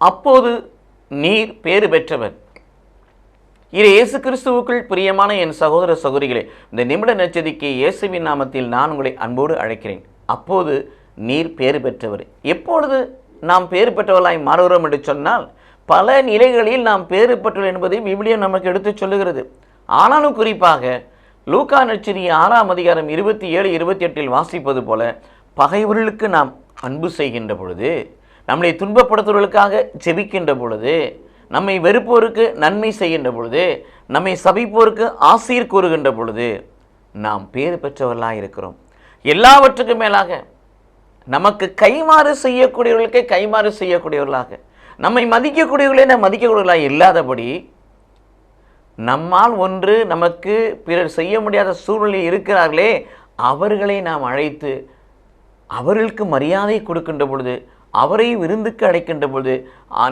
அப்போது நீர் பேறு பெற்றவர். இது இயேசு கிறிஸ்துவுக்குள் பிரியமான என் சகோதர சகோதரிகளே இந்த நிமிட நச்சதிக்கு இயேசுவின் நாமத்தில் நான் உங்களை அன்போடு அழைக்கிறேன். அப்போது நீர் பேறு பெற்றவர். எப்பொழுது நாம் பேறு பெற்றவர்களாய் மாறுகிறோம் என்று சொன்னால் பல நிலைகளில் நாம் பேறு பெற்றவர் என்பதை விவிலியம் நமக்கு எடுத்துச் சொல்லுகிறது. ஆனாலும் குறிப்பாக லூக்கா நச்சரி ஆறாம் அதிகாரம் இருபத்தி ஏழு இருபத்தி எட்டில் வாசிப்பது போல பகைவர்களுக்கு நாம் அன்பு செய்கின்ற பொழுது நம்மளை துன்பப்படுத்துவர்களுக்காக செபிக்கின்ற பொழுது நம்மை வெறுப்போருக்கு நன்மை செய்கின்ற பொழுது நம்மை சபிப்போருக்கு ஆசீர் கூறுகின்ற பொழுது நாம் பேறு பெற்றவர்களாக இருக்கிறோம். எல்லாவற்றுக்கும் மேலாக நமக்கு கைமாறு செய்யக்கூடியவர்களுக்கே கைமாறு செய்யக்கூடியவர்களாக நம்மை மதிக்கக்கூடியவர்களே நாம் மதிக்கக்கூடியவர்களாக இல்லாதபடி நம்மால் ஒன்று நமக்கு பிறர் செய்ய முடியாத சூழ்நிலை இருக்கிறார்களே அவர்களை நாம் அழைத்து அவர்களுக்கு மரியாதை கொடுக்கின்ற பொழுது அவரை விருந்துக்கு அழைக்கின்ற பொழுது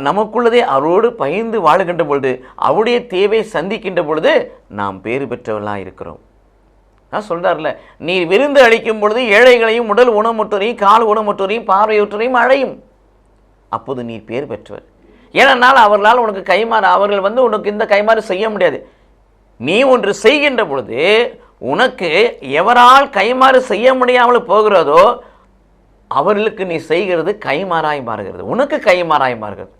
நமக்குள்ளதே அவரோடு பயந்து வாழுகின்ற பொழுது அவருடைய தேவை சந்திக்கின்ற பொழுது நாம் பேறு பெற்றவர்களாக இருக்கிறோம். நான் சொல்கிறார்ல நீ விருந்து அளிக்கும் பொழுது ஏழைகளையும் உடல் உணமுற்றோரையும் கால் உணமுற்றோரையும் பார்வையுற்றோரையும் அழையும். அப்போது நீ பேர் பெற்றவர். ஏனென்றால் அவர்களால் உனக்கு கைமாறு அவர்கள் வந்து உனக்கு இந்த கைமாறு செய்ய முடியாது. நீ ஒன்று செய்கின்ற பொழுது உனக்கு எவரால் கைமாறு செய்ய முடியாமல் போகிறதோ அவர்களுக்கு நீ செய்கிறது கைமாறாய் மாறுகிறது. உனக்கு கைமாறாய் மாறுகிறது.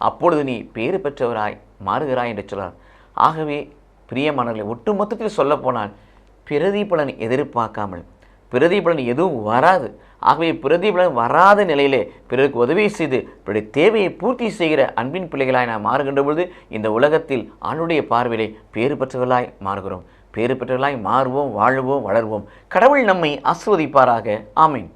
அப்பொழுது நீ பேறு பெற்றவராய் மாறுகிறாய் என்று சொல்கிறார் ஆகவே பிரியமானவர்களை ஒட்டுமொத்தத்தில் சொல்லப்போனால் பிரதிபலன் எதிர்பார்க்காமல் பிரதிபலன் எதுவும் வராது. ஆகவே பிரதிபலன் வராத நிலையிலே பிறருக்கு உதவி செய்து பிறருடைய தேவையை பூர்த்தி செய்கிற அன்பின் பிள்ளைகளாய் நாம் மாறுகின்ற பொழுது இந்த உலகத்தில் ஆணுடைய பார்வையிலே பேறு பெற்றவர்களாய் மாறுகிறோம். பேறு பெற்றவர்களாய் மாறுவோம் வாழுவோம் வளர்வோம். கடவுள் நம்மை ஆஸ்வதிப்பாராக ஆமீன்.